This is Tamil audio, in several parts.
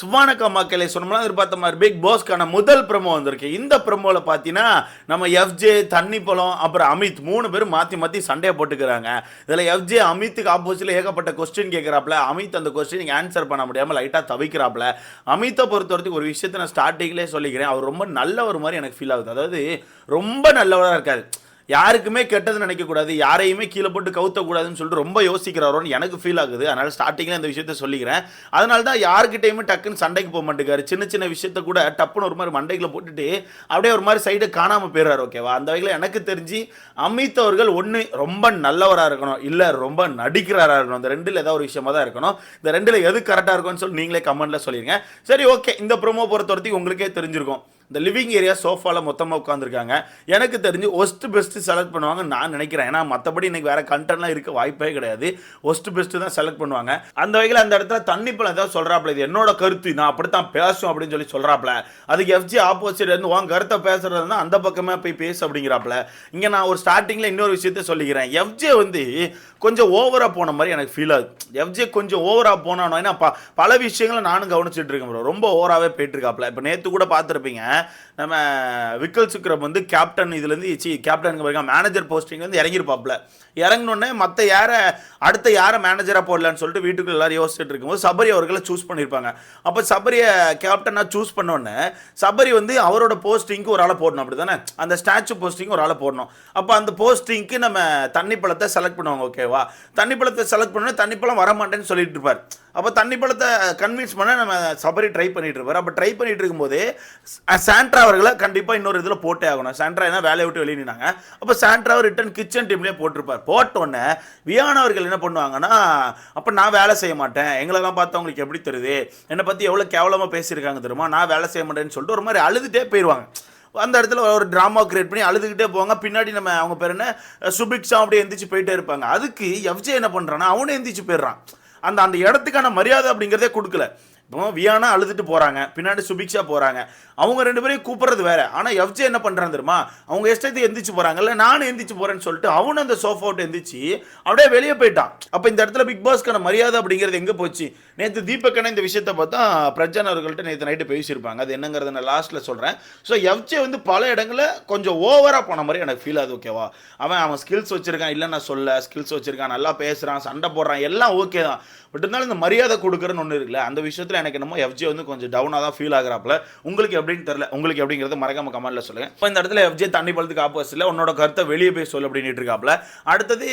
சுவானக்கா மக்களை சொன்னோம்னா எதிர்பார்த்த மாதிரி பிக் பாஸ்க்கான முதல் ப்ரமோ வந்திருக்கு. இந்த ப்ரமோவில் பார்த்தீங்கன்னா நம்ம எஃப்ஜே தண்ணி பழம் அப்புறம் அமித் மூணு பேரும் மாற்றி மாற்றி சண்டையை போட்டுக்கிறாங்க. இதில் எஃப்ஜே அமித்துக்கு ஆப்போசிட்டில் ஏகப்பட்ட கொஸ்டின் கேட்குறாப்புல அமித் அந்த கொஸ்டினுக்கு ஆன்சர் பண்ண முடியாமல் லைட்டாக தவிக்கிறாப்புல. அமித்தை பொறுத்த வரைக்கும் ஒரு விஷயத்தை நான் ஸ்டார்டிங்லேயே சொல்லிக்கிறேன். அவர் ரொம்ப நல்லவர் மாதிரி எனக்கு ஃபீல் ஆகுது. அதாவது ரொம்ப நல்லவராக இருக்காது யாருக்குமே கெட்டது நினைக்கக்கூடாது யாரையுமே கீழே போட்டு கவுத்தக்கூடாதுன்னு சொல்லிட்டு ரொம்ப யோசிக்கிறாரோன்னு எனக்கு ஃபீல் ஆகுது. அதனால் ஸ்டார்டிங்கில் இந்த விஷயத்த சொல்லிக்கிறேன். அதனால தான் யாருக்கிட்டையுமே டக்குன்னு சண்டைக்கு போக மாட்டேங்காரு. சின்ன சின்ன விஷயத்த கூட டப்புன்னு ஒரு மாதிரி மண்டைக்குள்ள போட்டுட்டு அப்படியே ஒரு மாதிரி சைடு காணாமல் போயிடுறாரு ஓகேவா அந்த வகையில் எனக்கு தெரிஞ்சு அமித் அவர்கள் ஒன்று ரொம்ப நல்லவராக இருக்கணும். இல்லை ரொம்ப நடிக்கிறாரா இருக்கணும். இந்த ரெண்டில் ஏதாவது ஒரு விஷயமா தான் இருக்கணும். இந்த ரெண்டில் எது கரெக்டாக இருக்கும்னு சொல்லி நீங்களே கமெண்ட்டில் சொல்லிடுங்க சரி ஓகே இந்த ப்ரோமோ பொறுத்த வரைக்கும் உங்களுக்கே தெரிஞ்சிருக்கும். இந்த லிவிங் ஏரியா சோஃபாவில் மொத்தமாக உட்காந்துருக்காங்க எனக்கு தெரிஞ்சு ஒஸ்ட் பெஸ்ட்டு செலக்ட் பண்ணுவாங்க நான் நினைக்கிறேன். ஏன்னா மற்றபடி இன்னைக்கு வேறு கண்டென்ட்லாம் இருக்க வாய்ப்பே கிடையாது. ஒஸ்ட் பெஸ்ட்டு தான் செலக்ட் பண்ணுவாங்க. அந்த வகையில் அந்த இடத்துல தண்ணி பழம் ஏதாவது சொல்கிறாப்புல இது என்னோட கருத்து நான் அப்படித்தான் பேசும் அப்படின்னு சொல்லி சொல்கிறாப்புல அதுக்கு எஃப்ஜி ஆப்போசிட் இருந்து உன் கருத்தை பேசுறதுனா அந்த பக்கமே போய் பேசு அப்படிங்கிறாப்புல. இங்கே நான் ஒரு ஸ்டார்டிங்கில் இன்னொரு விஷயத்த சொல்லிக்கிறேன். எஃப்ஜே வந்து கொஞ்சம் ஓவராக போன மாதிரி எனக்கு ஃபீல் ஆகுது. எஃப்ஜே கொஞ்சம் ஓவராக போனானோ ஏன்னா ப பல விஷயங்களை நானும் கவனிச்சுட்டு இருக்கேன் ரொம்ப ஓவராகவே போயிட்டு இருக்காப்புல. இப்போ நேற்று கூட பார்த்துருப்பீங்க. நம்ம விக்கல் சுக்ரம் வந்து கேப்டன் இதுலேருந்து சி கேப்டன் மேனேஜர் போஸ்டிங் வந்து இறங்கியிருப்பாப்புல. இறங்கினோடனே மற்ற யாரை அடுத்த யாரை மேனேஜராக போடலான்னு சொல்லிட்டு வீட்டுக்குள்ள எல்லாரும் யோசிச்சுட்டு இருக்கும்போது சபரி அவர்களை சூஸ் பண்ணியிருப்பாங்க. அப்போ சபரியை கேப்டனாக சூஸ் பண்ணோடனே சபரி வந்து அவரோட போஸ்டிங்க்கு ஒரு ஆளை போடணும். அப்படி தானே அந்த ஸ்டாச்சு போஸ்டிங்க்கு ஒரு ஆளை போடணும். அப்போ அந்த போஸ்டிங்க்கு நம்ம தண்ணி பழத்தை செலக்ட் பண்ணுவாங்க ஓகேவா தண்ணி பழத்தை செலக்ட் பண்ணோன்னே தண்ணி பழம் வர மாட்டேன்னு சொல்லிட்டு இருப்பார். அப்போ தண்ணி பழத்தை கன்வின்ஸ் பண்ண நம்ம சபரி ட்ரை பண்ணிட்டு இருப்பார். அப்போ ட்ரை பண்ணிட்டு இருக்கும்போது சாண்ட்ரா அவர்களை கண்டிப்பாக இன்னொரு இதில் போட்டே ஆகணும். சாண்ட்ரா என்ன வேலையை விட்டு வெளியே நின்னாங்க. அப்போ சாண்ட்ராவை ரிட்டன் கிச்சன் டீம்லேயே போட்டிருப்பார். போட்டோன்னே வியானவர்கள் என்ன பண்ணுவாங்கன்னா அப்போ நான் வேலை செய்ய மாட்டேன். எங்களெல்லாம் பார்த்தா உங்களுக்கு எப்படி தெரியுது? என்னை பற்றி எவ்வளோ கேவலமாக பேசியிருக்காங்க தெரியுமா? நான் வேலை செய்ய மாட்டேன்னு சொல்லிட்டு ஒரு மாதிரி அழுதுகிட்டே போயிடுவாங்க அந்த இடத்துல ஒரு ட்ராமா கிரியேட் பண்ணி அழுதுகிட்டே போவாங்க. பின்னாடி நம்ம அவங்க பேர் என்ன? சுபிக்ஷா அப்படியே எந்திரிச்சு போயிட்டே இருப்பாங்க. அதுக்கு எஃப்ஜே என்ன பண்ணுறான்னா அவனே எந்திரிச்சு போயிடுறான். அந்த அந்த இடத்துக்கான மரியாதை அப்படிங்கிறதே கொடுக்கல. இப்போ வியானா அழுதுட்டு போகிறாங்க பின்னாடி சுபிக்ஷா போகிறாங்க அவங்க ரெண்டு பேரையும் கூப்பிட்றது வேற. ஆனால் எஃப்ஜே என்ன பண்ணுறான் தெரியுமா? அவங்க எஸ்டேத்து எந்திரிச்சு போகிறாங்கல்ல நானும் எந்திரிச்சு போகிறேன்னு சொல்லிட்டு அவனும் அந்த சோஃபா விட்டு எந்திரிச்சு அப்படியே வெளியே போயிட்டான். அப்போ இந்த இடத்துல பிக் பாஸ்க்கான மரியாதை அப்படிங்கிறது எங்கே போச்சு? நேற்று தீபக்கனை இந்த விஷயத்தை பார்த்தா பிரஜன் அவர்கள்ட்ட நேற்று நைட்டு பேசியிருப்பாங்க. அது என்னங்கிறத நான் லாஸ்ட்டில் சொல்கிறேன் ஸோ எஃப்ஜே வந்து பல இடங்களில் கொஞ்சம் ஓவராக போன மாதிரி எனக்கு ஃபீல் ஆகுது ஓகேவா அவன் அவன் ஸ்கில்ஸ் வச்சுருக்கான். இல்லை நான் சொல்ல ஸ்கில்ஸ் வச்சுருக்கான். நல்லா பேசுகிறான் சண்டை போடுறான். எல்லாம் ஓகே தான். பட் இருந்தாலும் இந்த மரியாதை கொடுக்குறன்னு ஒன்று இருக்குல்ல அந்த விஷயத்தில் எனக்கு என்னமோ எஃப்ஜே வந்து கொஞ்சம் டவுனாக தான் ஃபீல் ஆகுறாப்புல. உங்களுக்கு எப்படின்னு தெரில உங்களுக்கு எப்படிங்கிறது மறக்காம கமெண்ட்டில் சொல்லுங்கள் இப்போ இந்த இடத்துல எஃப்ஜே தண்ணி பழத்துக்கு ஆப்போசிட்ல உன்னோட கருத்தை வெளியே போய் சொல்லு அப்படின்னு இருக்காப்புல. அடுத்தது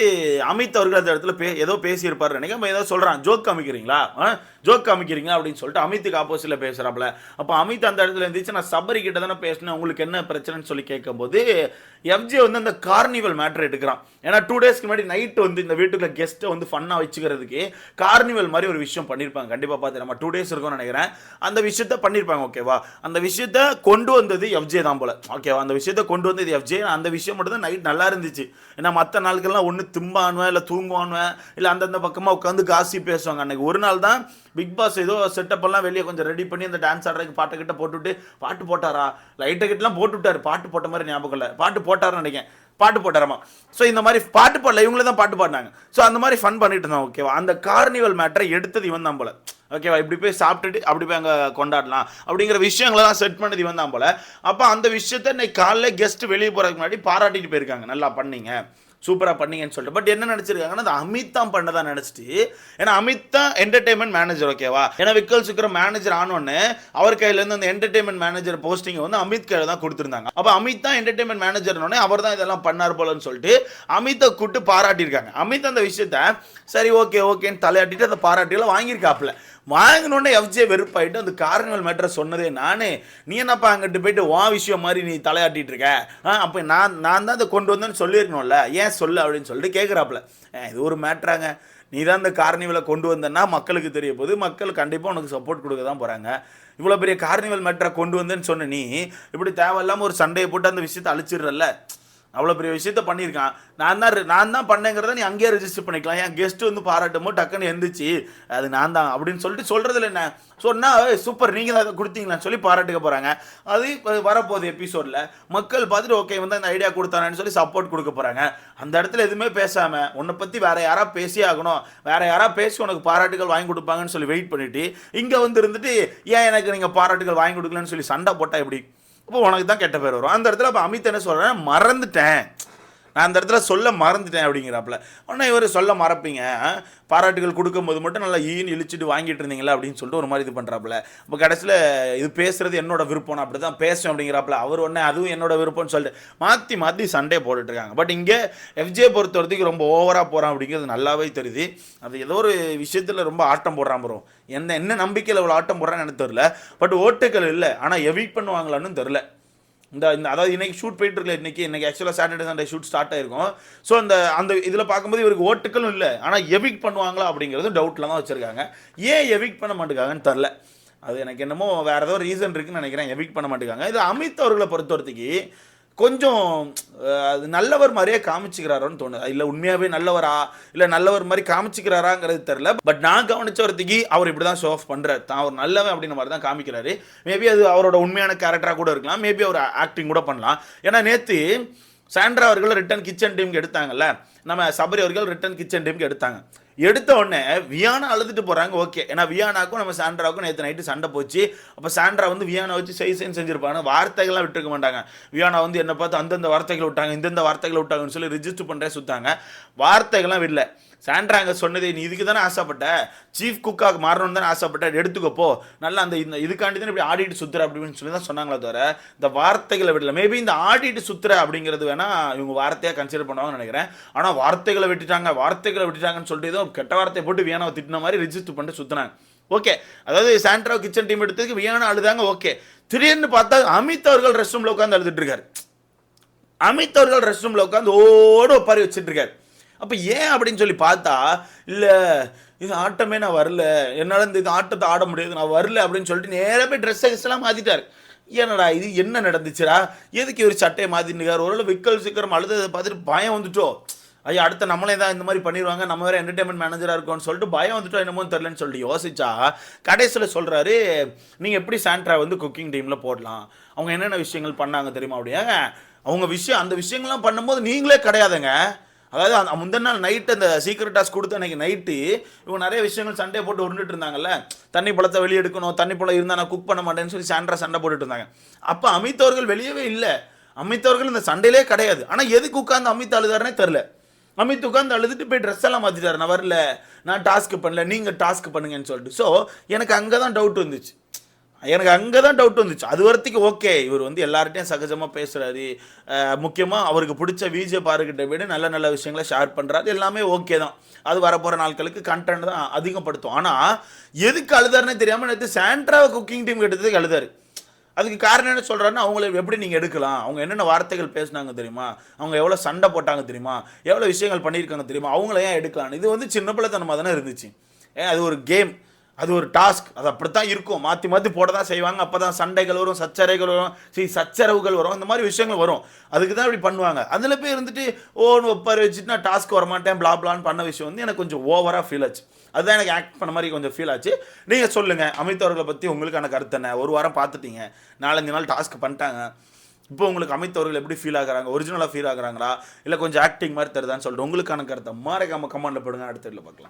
அமித் அவர்கள் அந்த இடத்துல பே ஏதோ பேசியிருப்பார் நினைக்க ஏதோ சொல்கிறான் ஜோக் காமிக்கிறீங்களா? ஜோக் காமிக்கிறீங்களா? அப்படின்னு சொல்லிட்டு அமித்துக்கு ஆப்போசிட்ல பேசுறாப்புல. அப்போ அமித் அந்த இடத்துல இருந்துச்சு. நான் சபரி கிட்ட தானே பேசினேன். உங்களுக்கு என்ன பிரச்சனைன்னு சொல்லி கேட்கும்போது எஃப்ஜே வந்து அந்த கார்னிவல் மேட்ரு எடுக்கிறான். ஏன்னா டூ டேஸ்க்கு முன்னாடி நைட் வந்து இந்த வீட்டுக்குள்ள கெஸ்ட்டை வந்து ஃபன்னாக வச்சுக்கிறதுக்கு கார்னிவல் மாதிரி ஒரு விஷயம் பண்ணியிருப்பாங்க. கண்டிப்பாக பார்த்து நம்ம டூ டேஸ் வச்சிருக்கோம்னு நினைக்கிறேன். அந்த விஷயத்த பண்ணியிருப்பாங்க ஓகேவா? அந்த விஷயத்த கொண்டு வந்தது எஃப்ஜே தான் போல. ஓகேவா? அந்த விஷயத்த கொண்டு வந்தது எஃப்ஜே அந்த விஷயம் மட்டும் தான் நைட் நல்லா இருந்துச்சு. ஏன்னா மற்ற நாட்கள்லாம் ஒன்று திம்பானுவேன் இல்லை தூங்குவானுவேன் இல்லை அந்தந்த பக்கமாக உட்காந்து காசி பேசுவாங்க அன்னைக்கு. ஒரு நாள் தான் பிக் பாஸ் ஏதோ செட்டப் எல்லாம் வெளியே கொஞ்சம் ரெடி பண்ணி அந்த டான்ஸ் ஆடுறதுக்கு பாட்டை கிட்ட போட்டுவிட்டு பாட்டு போட்டாரா? லைட்டை கிட்டலாம் போட்டு விட்டார் பாட்டு போட்ட மாதிரி ஞாபகம் இல்லை. பாட்டு போட்டாருன்னு நினைக்கிறேன். பாட்டு போட்டாராமா? ஸோ இந்த மாதிரி பாட்டு பாடல. இவங்களே தான் பாட்டு பாடினாங்க. ஸோ அந்த மாதிரி ஃபன் பண்ணிட்டு இருந்தான் ஓகேவா? அந்த கார்னிவல் மேட்டரை எடுத்தது இவன் தான் போல. ஓகேவா இப்படி போய் சாப்பிட்டுட்டு அப்படி போய் அங்கே கொண்டாடலாம் அப்படிங்கிற விஷயங்களை தான் செட் பண்ணது இவன் தான் போல. அப்போ அந்த விஷயத்த இன்னைக்கு காலைல கெஸ்ட் வெளியே போகிறதுக்கு முன்னாடி பாராட்டிட்டு போயிருக்காங்க. நல்லா பண்ணீங்க. சூப்பராக பண்ணீங்கன்னு சொல்லிட்டு. பட் என்ன நினச்சிருக்காங்கன்னா அது அமித் தான் பண்ணதா நினச்சிட்டு ஏன்னா அமித் தான் என்டர்டைன்மெண்ட் மேனேஜர் ஓகேவா ஏன்னா விக்கல் சுக்கர மேனேஜர் ஆனோடனே அவர் கையிலேருந்து அந்த என்டர்டைன்மெண்ட் மேனேஜர் போஸ்டிங்கை வந்து அமித் கையில் தான் கொடுத்துருந்தாங்க. அப்போ அமித் தான் என்டர்டைன்மெண்ட் மேனேஜர்னோடனே அவர் தான் இதெல்லாம் பண்ணார் போலன்னு சொல்லிட்டு அமித்தை கூப்பிட்டு பாராட்டியிருக்காங்க. அமித் அந்த விஷயத்த சரி ஓகே ஓகேன்னு தலையாட்டிட்டு அந்த பாராட்டியில் வாங்கியிருக்காப்புல. வாங்கினோடனே எஃப்ஜே வெறுப்பாயிட்டு அந்த கார்னிவல் மேட்டரை சொன்னதே நானே நீ என்னப்பா அங்கிட்டு போயிட்டு வா விஷயம் மாதிரி நீ தலையாட்டிட்டு இருக்க? ஆ அப்போ நான் நான் தான் அதை கொண்டு வந்தேன்னு சொல்லியிருக்கணும்ல ஏன் சொல்லு? அப்படின்னு சொல்லிட்டு கேட்குறாப்புல இது ஒரு மேட்ராங்க நீ தான் இந்த கார்னிவலை கொண்டு வந்தேன்னா மக்களுக்கு தெரிய போது மக்கள் கண்டிப்பாக உனக்கு சப்போர்ட் கொடுக்க தான் போகிறாங்க இவ்வளோ பெரிய கார்னிவல் மேட்டரை கொண்டு வந்தேன்னு சொன்ன நீ இப்படி தேவையில்லாமல் ஒரு சண்டையை போட்டு அந்த விஷயத்தை அழிச்சிடுறல்ல? அவ்வளோ பெரிய விஷயத்த பண்ணியிருக்கான். நான் தான் நான் தான் பண்ணேங்கிறத நீ அங்கேயே ரெஜிஸ்டர் பண்ணிக்கலாம். என் கெஸ்ட் வந்து பாராட்டும் போது டக்குன்னு எந்திரிச்சு அது நான் தான் அப்படின்னு சொல்லிட்டு சொல்கிறதுல என்ன? சொன்னால் சூப்பர் நீங்கள் தான் அதை கொடுத்தீங்களான்னு சொல்லி பாராட்டுக்க போகிறாங்க அது வரப்போகுது எபிசோடில் மக்கள் பார்த்துட்டு ஓகே வந்து அந்த ஐடியா கொடுத்தானேன்னு சொல்லி சப்போர்ட் கொடுக்க போகிறாங்க அந்த இடத்துல எதுவுமே பேசாமல் உன்னை பற்றி வேறு யாராக பேசியே ஆகணும். வேறு யாராக பேசி உனக்கு பாராட்டுகள் வாங்கி கொடுப்பாங்கன்னு சொல்லி வெயிட் பண்ணிவிட்டு இங்கே வந்து இருந்துட்டு ஏன் எனக்கு நீங்கள் பாராட்டுகள் வாங்கி கொடுக்கலன்னு சொல்லி சண்டை போட்டால் எப்படி? அப்போ உனக்கு தான் கெட்ட பேர் வரும். அந்த இடத்துல அப்போ அமித் என்ன சொல்கிறேன் மறந்துட்டேன். நான் அந்த இடத்துல சொல்ல மறந்துட்டேன் அப்படிங்கிறாப்புல. உடனே இவர் சொல்ல மறப்பீங்க. பாராட்டுகள் கொடுக்கும்போது மட்டும் நல்லா ஈன்னு இழிச்சிட்டு வாங்கிட்டு இருந்தீங்களா அப்படின்னு சொல்லிட்டு ஒரு மாதிரி இது பண்ணுறாப்புல இப்போ கடைசியில் இது பேசுகிறது என்னோட விருப்பம் அப்படி தான் பேசும் அப்படிங்கிறாப்புல. அவர் உடனே அதுவும் என்னோட விருப்பம்னு சொல்லிட்டு மாற்றி மாற்றி சண்டே போட்டுட்ருக்காங்க பட் இங்கே எஃப்ஜே பொறுத்த வரைக்கும் ரொம்ப ஓவராக போகிறான் அப்படிங்கிறது நல்லாவே தெரியுது. அது ஏதோ ஒரு விஷயத்தில் ரொம்ப ஆட்டம் போடுறான் ப்ரோ. எந்த என்ன நம்பிக்கையில் இவ்வளோ ஆட்டம் போடுறான்னு எனக்கு தெரில பட் ஓட்டுக்கள் இல்லை. ஆனால் எவிக் பண்ணுவாங்களான்னு தெரில இந்த இந்த அதாவது இன்னைக்கு ஷூட் போயிட்டு இருக்கல இன்னைக்கு இன்னைக்கு ஆக்சுவலாக சாட்டர்டே சண்டே ஷூட் ஸ்டார்ட் ஆயிருக்கும். ஸோ அந்த அந்த இதில் பார்க்கும்போது இவருக்கு ஓட்டுக்களும் இல்லை. ஆனால் எவிக் பண்ணுவாங்களா அப்படிங்கிறது டவுட்டில் தான் வச்சுருக்காங்க. ஏன் எவிக் பண்ண மாட்டேங்காங்கன்னு தெரில அது எனக்கு என்னமோ வேறு ஏதோ ரீசன் இருக்குன்னு நினைக்கிறேன். எவிக் பண்ண மாட்டேங்காங்க. இது அமித் அவர்களை பொறுத்த வரைக்கும் கொஞ்சம் அது நல்லவர் மாதிரியே காமிச்சிக்கிறாரோன்னு தோணுது. இல்லை உண்மையாகவே நல்லவரா? இல்லை நல்லவர் மாதிரி காமிச்சிக்கிறாராங்கிறது தெரில பட் நான் கவனிச்ச ஒருத்திக்கு அவர் இப்படி தான் ஷோ ஆஃப் பண்ணுறாரு தான் அவர் நல்லவன் அப்படின்ற மாதிரி தான் காமிக்கிறாரு. மேபி அது அவரோட உண்மையான கேரக்டராக கூட இருக்கலாம். மேபி அவர் ஆக்டிங் கூட பண்ணலாம். ஏன்னா நேற்று சாண்ட்ரா அவர்கள் ரிட்டன் கிச்சன் டீமுக்கு எடுத்தாங்கல்ல. நம்ம சபரி அவர்கள் ரிட்டன் கிச்சன் டீமுக்கு எடுத்தாங்க. எடுத்த உடனே வியானா அழுதுட்டு போகிறாங்க ஓகே. ஏன்னா வியானாக்கும் நம்ம சாண்ட்ராவுக்கும் நேற்று நைட்டு சண்டை போச்சு. அப்போ சாண்ட்ரா வந்து வியானா வச்சு சை சைன் செஞ்சிருப்பாங்க. வார்த்தைகள்லாம் விட்டுருக்க மாட்டாங்க. வியானா வந்து என்னை பார்த்து அந்தந்த வார்த்தைகளை விட்டாங்க இந்தந்த வார்த்தைகளை விட்டாங்கன்னு சொல்லி ரிஜிஸ்டர் பண்ணுறே சுத்தாங்க. வார்த்தைகள்லாம் விடல. சாண்ட்ரா அங்கே சொன்னது நீ இதுக்கு தானே ஆசைப்பட்ட? சீஃப் குக்காக மாறணும்னு தானே ஆசைப்பட்ட? எடுத்துக்கப்போ நல்லா அந்த இந்த இதுக்காண்டி தான் இப்படி ஆடிட்டு சுத்துற அப்படின்னு சொல்லி தான் சொன்னாங்களே தவிர இந்த வார்த்தைகளை விடல. மேபி இந்த ஆடிட்டு சுத்துற அப்படிங்கிறது வேணா இவங்க வார்த்தையாக கன்சிடர் பண்ணுவாங்கன்னு நினைக்கிறேன். ஆனால் வார்த்தைகளை விட்டுட்டாங்க வார்த்தைகளை விட்டுட்டாங்கன்னு சொல்லிட்டு ஏதோ கெட்ட வார்த்தையை போட்டு வியானாவை திட்டின மாதிரி ரிஜிஸ்டர் பண்ணிட்டு சுற்றினாங்க ஓகே அதாவது சாண்ட்ரா கிச்சன் டீம் எடுத்ததுக்கு வியானா அழுதாங்க ஓகே திடீர்னு பார்த்தா அமித் அவர்கள் ரெஸ்ட் ரூமில் உட்காந்து அழுதுட்டு இருக்காரு. அமித் அவர்கள் ரெஸ்ட் ரூமில் உட்காந்து ஓட ஒப்பாரி வச்சுட்டு இருக்காரு. அப்போ ஏன் அப்படின்னு சொல்லி பார்த்தா இல்லை இது ஆட்டமே நான் வரல. என்னால் இந்த இது ஆட்டத்தை ஆட முடியாது நான் வரல அப்படின்னு சொல்லிட்டு நேராக போய் ட்ரெஸ் எல்லாம் மாற்றிட்டார் ஏன்னடா இது என்ன நடந்துச்சுடா? எதுக்கு இவர் சட்டையை மாற்றிட்டுருக்காரு ஒரு விக்கல் சீக்கிரம் அழுததை பார்த்துட்டு பயம் வந்துட்டோ? ஐயா அடுத்த நம்மளே தான் இந்த மாதிரி பண்ணிடுவாங்க நம்ம வேறு என்டர்டைன்மெண்ட் மேனேஜராக இருக்கோம்னு சொல்லிட்டு பயம் வந்துட்டோம் என்னமோ தெரிலன்னு சொல்லிட்டு யோசிச்சா கடைசியில் சொல்கிறாரு நீங்கள் எப்படி சாண்ட்ரா வந்து குக்கிங் டீமில் போடலாம்? அவங்க என்னென்ன விஷயங்கள் பண்ணாங்க தெரியுமா? அப்படியே அவங்க விஷயம் அந்த விஷயங்கள்லாம் பண்ணும்போது நீங்களே கிடையாதுங்க. அதாவது அந்த முந்தின நாள் நைட்டு அந்த சீக்கிரட் டாஸ்க் கொடுத்த அன்னைக்கு நைட்டு இவங்க நிறைய விஷயங்கள் சண்டே போட்டு உருண்டுட்டு இருந்தாங்கல்ல? தண்ணி பழத்தை வெளியே எடுக்கணும் தண்ணி பழம் இருந்தால் நான் குக் பண்ண மாட்டேன்னு சொல்லி சாண்ட்ரா சண்டை போட்டுட்டு இருந்தாங்க. அப்போ அமித் அவர்கள் வெளியவே இல்லை. அமித் அவர்கள் இந்த சண்டையிலே கிடையாது. ஆனால் எதுக்கு உட்காந்து அமித் அழுதாருனே தெரில அமித் உட்காந்து அழுதுட்டு போய் ட்ரெஸ் எல்லாம் மாற்றிட்டார் நான் வரல. நான் டாஸ்க் பண்ணல. நீங்கள் டாஸ்க் பண்ணுங்கன்னு சொல்லிட்டு. ஸோ எனக்கு அங்கே தான் டவுட் வந்துச்சு எனக்கு அங்கே தான் டவுட் வந்துச்சு. அது வரத்துக்கு ஓகே இவர் வந்து எல்லார்ட்டையும் சகஜமாக பேசுகிறாரு முக்கியமாக அவருக்கு பிடிச்ச விஜே பாருக்கிட்ட விட நல்ல நல்ல விஷயங்களை ஷேர் பண்ணுறாரு எல்லாமே ஓகே தான். அது வரப்போகிற நாட்களுக்கு கண்டென்ட் தான் அதிகப்படுத்தும். ஆனால் எதுக்கு அழுதாருன்னே தெரியாமல் நேற்று சாண்ட்ராவை குக்கிங் டீம் எடுத்ததுக்கு அழுதாரு. அதுக்கு காரணம் என்ன சொல்கிறாருன்னா அவங்கள எப்படி நீங்கள் எடுக்கலாம்? அவங்க என்னென்ன வார்த்தைகள் பேசுனாங்க தெரியுமா? அவங்க எவ்வளோ சண்டை போட்டாங்க தெரியுமா? எவ்வளோ விஷயங்கள் பண்ணியிருக்காங்க தெரியுமா? அவங்கள ஏன் எடுக்கலாம் இது வந்து சின்ன பிள்ளைத்தனமாக தானே இருந்துச்சு. ஏன்? அது ஒரு கேம் அது ஒரு டாஸ்க். அது அப்படித்தான் இருக்கும். மாற்றி மாற்றி போட தான் செய்வாங்க. அப்போ தான் சண்டைகள் வரும் சச்சரைகள் வரும். சரி சச்சரவுகள் வரும். இந்த மாதிரி விஷயங்கள் வரும். அதுக்கு தான் இப்படி பண்ணுவாங்க. அதில் போய் இருந்துட்டு ஓன்னு ஒப்பாரி வச்சுட்டு நான் டாஸ்க் வர மாட்டேன் blah பண்ண விஷயம் வந்து எனக்கு கொஞ்சம் ஓவராக ஃபீல் ஆச்சு. அதுதான் எனக்கு ஆக்ட் பண்ண மாதிரி கொஞ்சம் ஃபீல் ஆச்சு. நீங்கள் சொல்லுங்கள் அமித் அவர்களை பற்றி உங்களுக்கான கருத்து என்ன? ஒரு வாரம் பார்த்துட்டீங்க. நாலஞ்சு நாள் டாஸ்க் பண்ணிட்டாங்க. இப்போ உங்களுக்கு அமித் அவர்கள் எப்படி ஃபீல் ஆகுறாங்க? ஒரிஜினலாக ஃபீல் ஆகுறாங்களா? இல்லை கொஞ்சம் ஆக்டிங் மாதிரி தருதான்னு சொல்லிட்டு உங்களுக்கான கருத்தை மாறக்காம கமாண்டில் போடுங்க. அடுத்த இதில் பார்க்கலாம்.